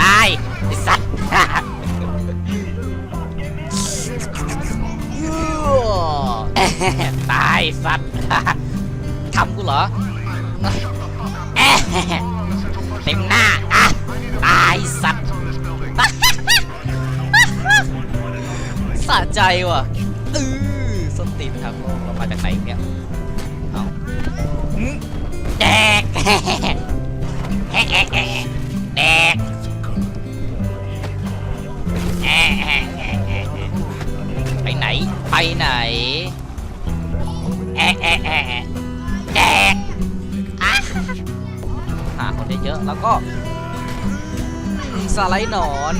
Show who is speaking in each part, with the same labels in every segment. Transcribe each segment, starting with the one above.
Speaker 1: ตายไอ้สัตว์ตายสัตว์ทำกูเหรอเต็มหน้าอะตายสัตว์สะใจว่ะเออส้นตีนทางโลกเรามาจากไหนเนี่ยเอาแดก ไปไหน แอะแอะแอะแอะแดกอะหาคนได้เยอะแล้วก็สไลด์หนอน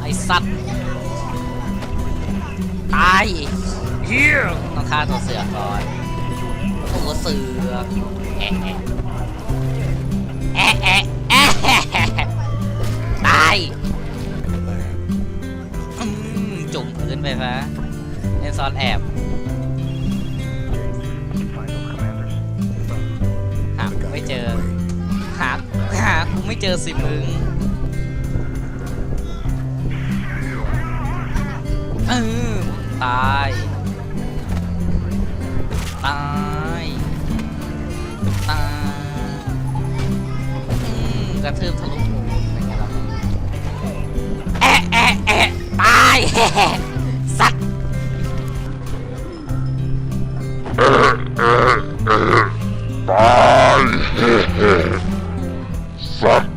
Speaker 1: ไอสัตว์ ตายต้องฆ่าตัวเสือก่อนตัวเสือแอะแอะแอะแอะแอะแอะตายจุ่มพื้นไปซะเล่ นซอนแอบหากูไม่เจอ หาหากูไม่เจอสิมึงเออตาย ตาย ตายกระทืบทะลุหูเป็นไงล่ะแอะแอะแอะตายสัตว์
Speaker 2: ตายเฮ้เฮ้สัตว์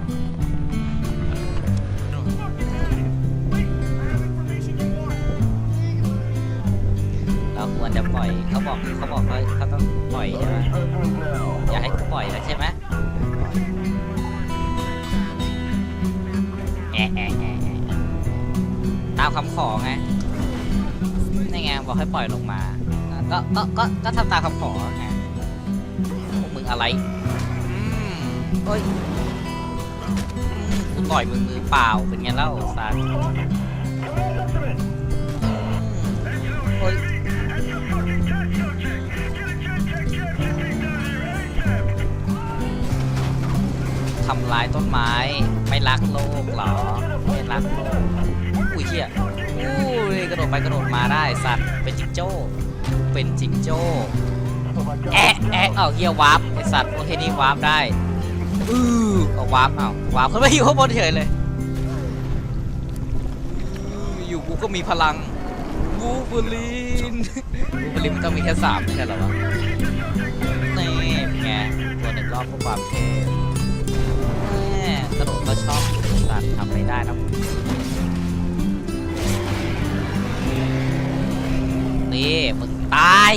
Speaker 1: เราควรจะปล่อยเขาบอกเขาบอกเขาเขาต้องปล่อยใช่ไหมอยากให้กูปล่อยแล้วใช่ไหมแอะแอะแอะแอะตามคำขอไงนี่ไงบอกให้ปล่อยลงมา ก็ก็ก็ก็ทำตามคำขอไง อะไรอืมเฮ้ยอืมกูต่อยมึงมือเปล่าเป็นไงเล่าสัตว์อืมเฮ้ยทำลายต้นไม้ไม่รักโลกเหรอ ไม่รักโลกอุ้ยเฮียอุ้ยกระโดดไปกระโดดมาได้สัตว์เป็นจิงโจ้ เป็นจิงโจ้ แอะแอะเอาเฮียวาร์ปไอสัตว์โอเคนี่วาร์ปได้อือเอาวาร์ปเอาวาร์ปขึ้นมาอยู่ข้างบนเฉยเลยอยู่กูก็มีพลังบูเบอลีนบูเบอลีนมันต้องมีแค่สามไม่ใช่เหรอวะนี่ไงตัวหนึ่งรอบเพื่อความเท่แม่กระโดดก็ชอบสัตว์ทำไม่ได้นะนี่มึงตาย